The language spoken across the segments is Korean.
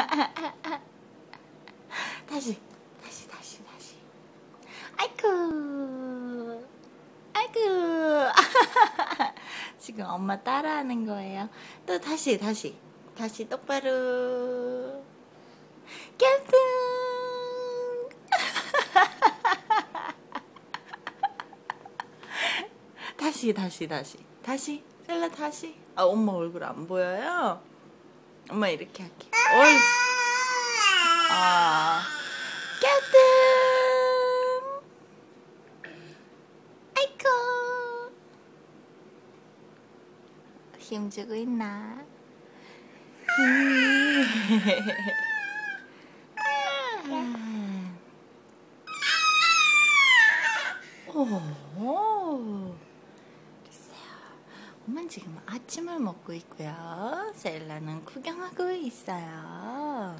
다시, 다시, 다시, 다시. 아이쿠, 아이쿠. 지금 엄마 따라하는 거예요. 또 다시, 다시, 다시 똑바로. 깹승. 다시, 다시, 다시, 다시. 셀라 다시. 아, 엄마 얼굴 안 보여요? 엄마 이렇게 할게. 옳지. 아. 깨뜸. 아이고. 힘주고 있나? 오. 글쎄요. 엄마는 지금 아침을 먹고 있고요. 셀라는 구경하고 있어요.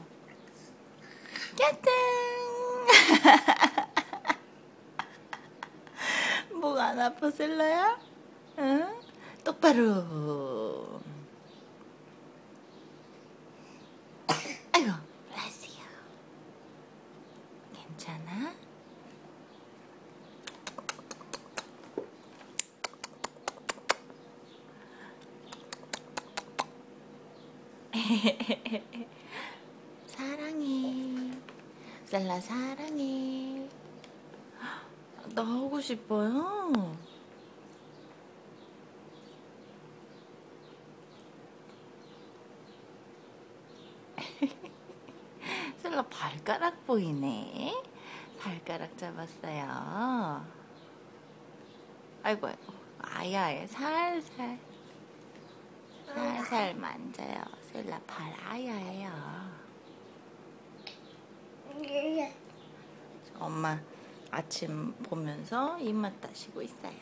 짜잔! 목 안 아파, 셀라야? 응? 똑바로. 아이고, bless you. 괜찮아? 사랑해. 셀라 사랑해. 나 하고 싶어요. 셀라 발가락 보이네. 발가락 잡았어요. 아이고, 아이고. 아야에 살살. 살살 만져요. 셀라 발 아야예요. 엄마 아침 보면서 입맛 다시고 있어요.